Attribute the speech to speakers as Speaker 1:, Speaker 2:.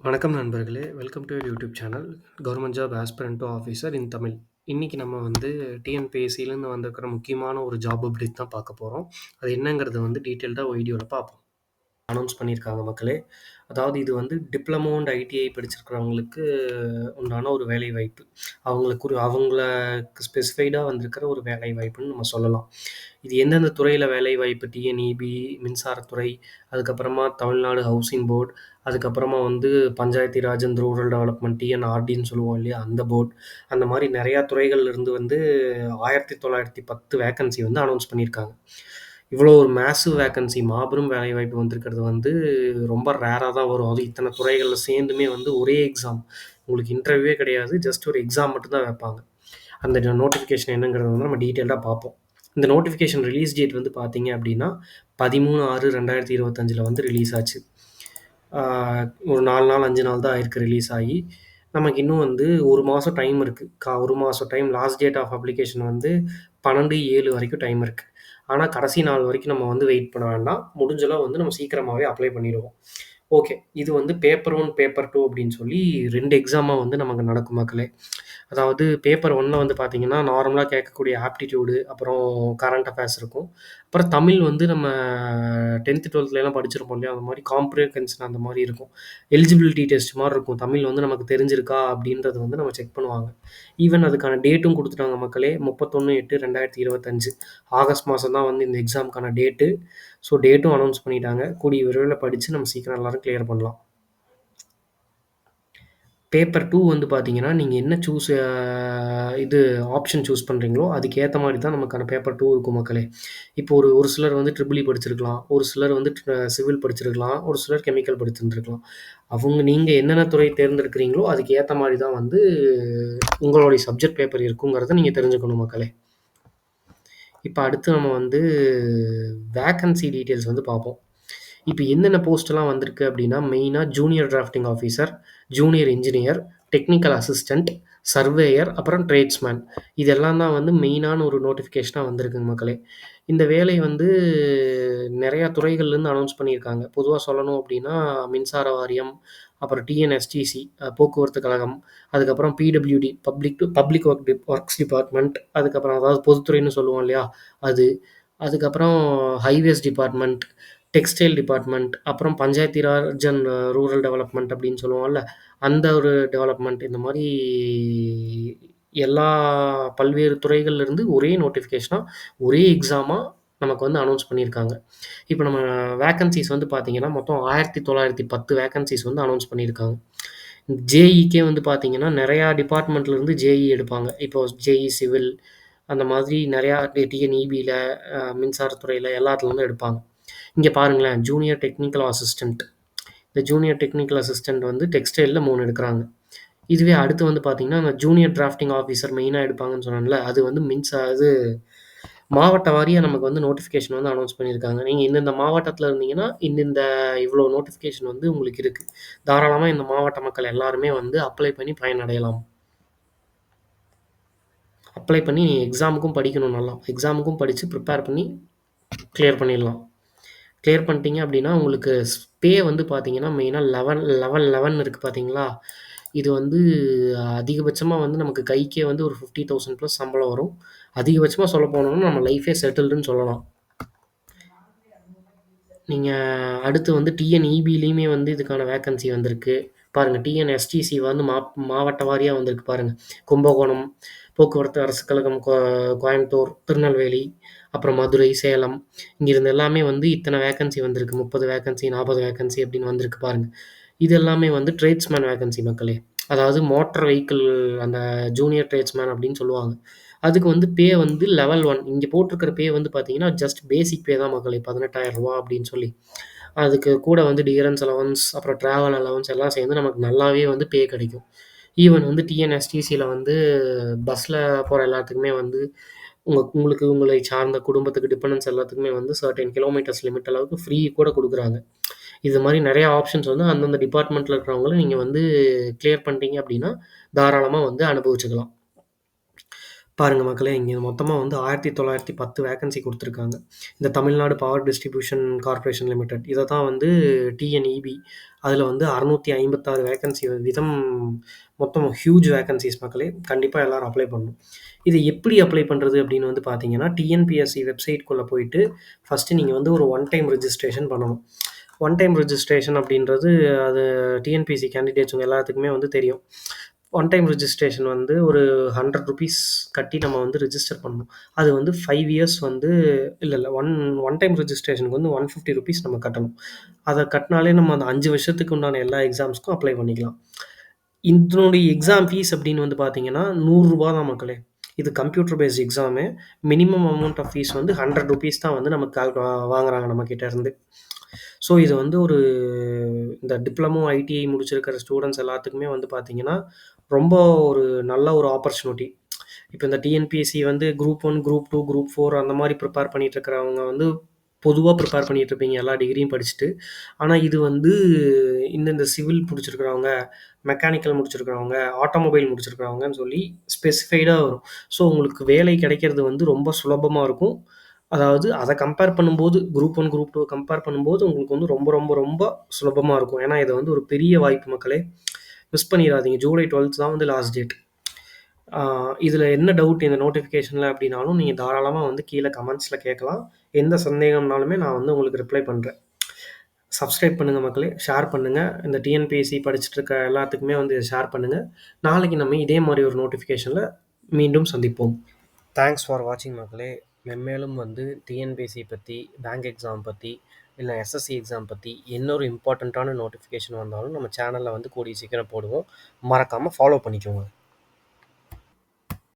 Speaker 1: வணக்கம் நண்பர்களே! Welcome to YouTube channel. Government job aspirant to officer in Tamil. இன்றைக்கி நம்ம வந்து டிஎன்பிஎஸ்சிலேருந்து வந்திருக்கிற முக்கியமான ஒரு ஜாப் அப்டேட் தான் பார்க்க போகிறோம் அது என்னங்கிறத வந்து டீட்டெயில்டாக வீடியோவில் பார்ப்போம். அனௌன்ஸ் பண்ணியிருக்காங்க மக்களே. அதாவது இது வந்து டிப்ளமோ அண்ட் ஐடிஐ படிச்சிருக்கிறவங்களுக்கு உண்டான ஒரு வேலைவாய்ப்பு. அவங்களுக்கு ஒரு அவங்களுக்கு ஸ்பெசிஃபைடாக வந்திருக்கிற ஒரு வேலை வாய்ப்புன்னு நம்ம சொல்லலாம். இது எந்தெந்த துறையில வேலைவாய்ப்பு டிஎன்இபி, மின்சாரத்துறை, அதுக்கப்புறமா தமிழ்நாடு ஹவுசிங் போர்ட், அதுக்கப்புறமா வந்து panchayati raj and rural development டிஎன்ஆர்டின்னு சொல்லுவோம் இல்லையா? அந்த போர்ட். அந்த மாதிரி நிறையா துறைகள்லேருந்து வந்து ஆயிரத்தி தொள்ளாயிரத்தி பத்து வேக்கன்சி வந்து அனௌன்ஸ் பண்ணியிருக்காங்க. இவ்வளோ ஒரு மேசிவ் வேக்கன்சி மாபெரும் வேலைவாய்ப்பு வந்திருக்கிறது வந்து ரொம்ப ரேராக தான் வரும். அதுவும் இத்தனை துறைகள்ல சேர்ந்துமே வந்து ஒரே எக்ஸாம். உங்களுக்கு இன்டர்வியூவே கிடையாது. ஜஸ்ட் ஒரு எக்ஸாம் மட்டும்தான் வைப்பாங்க. அந்த நோட்டிஃபிகேஷன் என்னங்கிறத வந்து நம்ம டீட்டெயிலாக பார்ப்போம். இந்த நோட்டிஃபிகேஷன் ரிலீஸ் டேட் வந்து பார்த்தீங்க அப்படின்னா, 13/6/2025ல வந்து ரிலீஸ் ஆச்சு. ஒரு நாலு நாள், அஞ்சு நாள் தான் ஆயிருக்கு ரிலீஸ் ஆகி. நமக்கு இன்னும் வந்து ஒரு மாதம் டைம் இருக்குது கா ஒரு மாதம் time last date of application வந்து 12/7 வரைக்கும் டைம் இருக்குது ஆனால் கடைசி நாள் வரைக்கும் நம்ம வந்து வெயிட் பண்ண வேண்டாம். முடிஞ்சளவு வந்து நம்ம சீக்கிரமாகவே அப்ளை பண்ணிடுவோம் ஓகே. இது வந்து பேப்பர் ஒன் பேப்பர் டூ அப்படின்னு சொல்லி ரெண்டு எக்ஸாமாக வந்து நமக்கு நடக்கும் மக்களே. அதாவது பேப்பர் 1ல வந்து பார்த்தீங்கன்னா, நார்மலாக கேட்கக்கூடிய ஆப்டிடியூடு அப்புறம் கரண்ட் அஃபேர்ஸ் இருக்கும். அப்புறம் தமிழ் வந்து நம்ம 10த், 12த்லலாம் படிச்சிருப்போம் இல்லையா? அந்த மாதிரி காம்ப்ரிஹென்ஷன் அந்த மாதிரி இருக்கும். எலிஜிபிலிட்டி டெஸ்ட் மாதிரி இருக்கும். தமிழ் வந்து நமக்கு தெரிஞ்சிருக்கா அப்படின்றத வந்து நம்ம செக் பண்ணுவாங்க. ஈவன் அதுக்கான டேட்டும் கொடுத்துட்டாங்க மக்களே. 31/8/2025 ஆகஸ்ட் மாதம் தான் வந்து இந்த எக்ஸாமுக்கான டேட்டு. ஸோ டேட்டும் அனௌன்ஸ் பண்ணிட்டாங்க. கூடிய விரைவில் படித்து நம்ம சீக்கிரம் எல்லோரும் கிளியர் பண்ணலாம். பேப்பர் 2 வந்து பார்த்தீங்கன்னா, நீங்க என்ன சூஸ் அ இது ஆப்ஷன் சூஸ் பண்றீங்களோ, அதுக்கு ஏத்த மாரி தான் நமக்கான பேப்பர் 2 இருக்கும் மக்களே. இப்போ ஒரு ஒரு சிலர் வந்து ட்ரிபிள் இ e படிச்சிருக்கலாம். ஒரு சிலர் வந்து ட்ர சிவில் படிச்சிருக்கலாம். ஒரு சிலர் கெமிக்கல் படிச்சிருந்துருக்கலாம் அவங்க நீங்க என்னென்ன துறை தேர்ந்தெடுக்கிறீங்களோ, அதுக்கு ஏத்த மாரி தான் வந்து உங்களுடைய சப்ஜெக்ட் பேப்பர் இருக்குங்கிறத நீங்க தெரிஞ்சுக்கணும் மக்களே. இப்ப அடுத்து நம்ம வந்து வேக்கன்சி டீட்டெயில்ஸ் வந்து பார்ப்போம். இப்ப என்னென்ன போஸ்ட்லாம் வந்திருக்கு அப்படின்னா, மெயினா junior drafting officer junior engineer, technical assistant, surveyor, அப்புறம் டிரேட்ஸ்மேன். இதெல்லாம் தான் வந்து மெயினான ஒரு நோட்டிஃபிகேஷனா வந்திருக்குங்க மக்களே. இந்த வேலை வந்து நெறையா துறைகள்லேருந்து அனௌன்ஸ் பண்ணியிருக்காங்க. பொதுவா சொல்லணும் அப்படின்னா, மின்சார வாரியம், அப்புறம் டிஎன்எஸ்டிசி அ போக்குவரத்து கழகம், அதுக்கப்புறம் பிடபிள்யூடி பப்ளிக் பப்ளிக் ஒர்க் டிப் ஒர்க்ஸ் டிபார்ட்மெண்ட், அதுக்கப்புறம் அதாவது பொதுத்துறைன்னு சொல்லுவோம் இல்லையா? அது. அதுக்கப்புறம் ஹைவேஸ் டிபார்ட்மெண்ட், டெக்ஸ்டைல் டிபார்ட்மெண்ட், அப்புறம் panchayati raj and rural development அப்படின்னு சொல்லுவோம்ல, அந்த ஒரு டெவலப்மெண்ட் இந்த மாரி எல்லா பல்வேறு துறைகள்ல இருந்து ஒரே நோட்டிஃபிகேஷனா, ஒரே எக்ஸாமா நமக்கு வந்து அனௌன்ஸ் பண்ணியிருக்காங்க. இப்ப நம்ம வேக்கன்ஸீஸ் வந்து பார்த்தீங்கன்னா, மொத்தம் 1910 வேக்கன்ஸீஸ் வந்து அனௌன்ஸ் பண்ணியிருக்காங்க. ஜேஇக்கே வந்து பார்த்தீங்கன்னா, நெறையா டிபார்ட்மெண்ட்ல இருந்து ஜேஇ எடுப்பாங்க. இப்போ ஜேஇ சிவில் அந்த மாதிரி நெறையா டிஎன்இபியில் டிஎன்இபில, அ எடுப்பாங்க. இங்கே பாருங்களேன், ஜூனியர் டெக்னிக்கல் அசிஸ்டண்ட் இந்த ஜூனியர் டெக்னிக்கல் அசிஸ்டன்ட் வந்து டெக்ஸ்டைலில் மூணு எடுக்கிறாங்க இதுவே அடுத்து வந்து பார்த்திங்கன்னா அந்த ஜூனியர் டிராஃப்டிங் ஆஃபீஸர் மெயினாக எடுப்பாங்கன்னு சொன்னால அது வந்து மின்ஸ் அது மாவட்ட வாரியாக நமக்கு வந்து நோட்டிஃபிகேஷன் வந்து அனௌன்ஸ் பண்ணியிருக்காங்க. நீங்கள் இந்தந்த மாவட்டத்தில் இருந்தீங்கன்னா, இந்தந்த இவ்வளோ நோட்டிஃபிகேஷன் வந்து உங்களுக்கு இருக்குது தாராளமாக இந்த மாவட்ட மக்கள் எல்லாருமே வந்து அப்ளை பண்ணி பயனடையலாம். அப்ளை பண்ணி எக்ஸாமுக்கும் படிக்கணும் நல்லா. எக்ஸாமுக்கும் படித்து ப்ரிப்பேர் பண்ணி கிளியர் பண்ணிடலாம். கிளியர் பண்ணிட்டீங்க அப்படின்னா, உங்களுக்கு ஸ்பே வந்து பார்த்தீங்கன்னா, மெயினாக லெவன் லெவன் லெவன் இருக்குது பார்த்தீங்களா? இது வந்து அதிகபட்சமாக வந்து நமக்கு கைக்கே வந்து ஒரு 50,000 ப்ளஸ் சம்பளம் வரும். அதிகபட்சமாக சொல்ல போனோம்னா, நம்ம லைஃபே செட்டில்டுன்னு சொல்லலாம். நீங்கள் அடுத்து வந்து டிஎன்இபிலையுமே வந்து இதுக்கான வேக்கன்சி வந்திருக்கு. பாருங்கள் டிஎன்எஸ்டிசி வந்து மா மாவட்ட வாரியாக வந்திருக்கு பாருங்கள் கும்பகோணம், போக்குவரத்து அரசு கழகம் கோ கோயம்புத்தூர், திருநெல்வேலி, அப்புறம் மதுரை, சேலம் இங்கிருந்து எல்லாமே வந்து இத்தனை வேக்கன்சி வந்திருக்கு. 30 வேக்கன்சி, 40 வேக்கன்சி அப்படின்னு வந்திருக்கு பாருங்கள் இது எல்லாமே வந்து ட்ரேட்ஸ்மேன் வேக்கன்சி மக்களே. அதாவது மோட்டர் வெஹிக்கிள் அந்த ஜூனியர் ட்ரேட்ஸ்மேன் அப்படின்னு சொல்லுவாங்க. அதுக்கு வந்து பே வந்து லெவல் ஒன் இங்கே போட்டிருக்கிற பே வந்து பார்த்தீங்கன்னா, ஜஸ்ட் பேசிக் பே தான் மக்களே. பதினெட்டாயிரம் ரூபா அப்படின்னு சொல்லி. அதுக்கு கூட வந்து டியரன்ஸ் அலவன்ஸ், அப்புறம் டிராவல் அலவன்ஸ் எல்லாம் சேர்ந்து நமக்கு நல்லாவே வந்து பே கிடைக்கும். ஈவன் வந்து டிஎன்எஸ்டிசில வந்து பஸ்ல போற எல்லாத்துக்குமே வந்து உங்க உங்களுக்கு உங்களை சார்ந்த குடும்பத்துக்கு டிபெண்டன்ஸ் எல்லாத்துக்குமே வந்து சர்டைன் கிலோமீட்டர்ஸ் லிமிட் அளவுக்கு ஃப்ரீ கூட குடுக்குறாங்க. இது மாரி நெறைய ஆப்ஷன்ஸ் வந்து அந்தந்த டிபார்ட்மெண்ட்ல இருக்கிறவங்கள நீங்க வந்து கிளியர் பண்ணிட்டீங்க அப்படின்னா, தாராளமா வந்து அனுபவிச்சுக்கலாம். பாருங்கள் மக்களே, இங்கே மொத்தமாக வந்து 1910 வேக்கன்சி கொடுத்துருக்காங்க இந்த Tamil Nadu power distribution corporation limited. இதை தான் வந்து டிஎன்இபி. அதில் வந்து 656 வேக்கன்சி விதம் மொத்தம் ஹியூஜ் வேக்கன்சிஸ் மக்களே. கண்டிப்பாக எல்லோரும் அப்ளை பண்ணணும். இது எப்படி அப்ளை பண்ணுறது அப்படின்னு வந்து பார்த்தீங்கன்னா, டிஎன்பிஎஸ்சி வெப்சைட்குள்ளே போயிட்டு, ஃபஸ்ட்டு நீங்கள் வந்து ஒரு ஒன் டைம் ரிஜிஸ்ட்ரேஷன் பண்ணணும். ஒன் டைம் ரிஜிஸ்ட்ரேஷன் அப்படின்றது அது டிஎன்பிஎஸ்சி கேண்டிடேட்ஸ் எல்லாத்துக்குமே வந்து தெரியும். ஒன் டைம் ரிஜிஸ்ட்ரேஷன் வந்து ஒரு ஹண்ட்ரட் ருபீஸ் கட்டி நம்ம வந்து ரிஜிஸ்டர் பண்ணணும். அது வந்து ஃபைவ் இயர்ஸ் வந்து இல்லை இல்லை ஒன் ஒன் டைம் ரிஜிஸ்ட்ரேஷனுக்கு வந்து ஒன் ஃபிஃப்டி ருபீஸ் நம்ம கட்டணும். அதை கட்டினாலே நம்ம அந்த அஞ்சு வருஷத்துக்கு உண்டான எல்லா எக்ஸாம்ஸ்க்கும் அப்ளை பண்ணிக்கலாம். இதனுடைய எக்ஸாம் ஃபீஸ் அப்படின்னு வந்து பார்த்தீங்கன்னா, நூறுரூபா தான் மக்களே. இது computer based exam. Minimum amount of fee வந்து ஹண்ட்ரட் ருபீஸ் தான் வந்து நமக்கு கால் வாங்குறாங்க நம்மகிட்ட இருந்து. ஸோ இது வந்து ஒரு இந்த டிப்ளமோ, ஐடிஐ முடிச்சிருக்கிற ஸ்டூடண்ட்ஸ் எல்லாத்துக்குமே வந்து பார்த்தீங்கன்னா, ரொம்ப ஒரு நல்ல ஒரு ஆப்பர்ச்சுனிட்டி. இப்ப இந்த டிஎன்பிஎஸ்சி வந்து குரூப் 1, குரூப் 2, குரூப் 4 அந்த மாரி ப்ரிப்பேர் பண்ணிட்டு இருக்கிறவங்க வந்து பொதுவா ப்ரிப்பேர் பண்ணிட்டுருப்பீங்க எல்லா டிகிரியும் படிச்சுட்டு. ஆனா இது வந்து இந்தந்த சிவில் முடிச்சிருக்கிறவங்க, மெக்கானிக்கல் முடிச்சிருக்கிறவங்க, ஆட்டோமொபைல் முடிச்சிருக்கிறவங்கன்னு சொல்லி ஸ்பெசிஃபைடா வரும். ஸோ உங்களுக்கு வேலை கிடைக்கிறது வந்து ரொம்ப சுலபமா இருக்கும். அதாவது அத கம்பேர் பண்ணும்போது group one group two compare பண்ணும்போது உங்களுக்கு வந்து ரொம்ப, ரொம்ப, ரொம்ப சுலபமா இருக்கும். ஏன்னா இது வந்து ஒரு பெரிய வாய்ப்பு மக்களே. மிஸ் பண்ணிறாதீங்க. ஜூலை 12த் தான் வந்து லாஸ்ட் டேட். ஆ இதுல என்ன டவுட் இந்த நோட்டிஃபிகேஷன்ல அப்படின்னாலும், நீங்க தாராளமா வந்து கீழ கமெண்ட்ஸ்ல கேட்கலாம். எந்த சந்தேகம்னாலுமே நான் வந்து உங்களுக்கு ரிப்ளை பண்றேன். சப்ஸ்கிரைப் பண்ணுங்க மக்களே. ஷேர் பண்ணுங்க. இந்த டிஎன்பிஎஸ்சி படிச்சுட்டு இருக்க எல்லாத்துக்குமே வந்து இத ஷேர் பண்ணுங்க. நாளைக்கு நம்ம இதே மாரி ஒரு நோட்டிஃபிகேஷன்ல மீண்டும் சந்திப்போம். தேங்க்ஸ் ஃபார் வாட்சிங் மக்களே. மென்மேலும் வந்து டிஎன்பிஎஸ்சி பற்றி பேங்க் எக்ஸாம் பற்றி இல்லை எஸ்எஸ்சி எக்ஸாம் பத்தி இன்னொரு இம்பார்ட்டண்ட்டான நோட்டிஃபிகேஷன் வந்தாலும் நம்ம சேனலில் வந்து கூடிய சீக்கிரம் போடுவோம். மறக்காமல் ஃபாலோ பண்ணிக்கோங்க.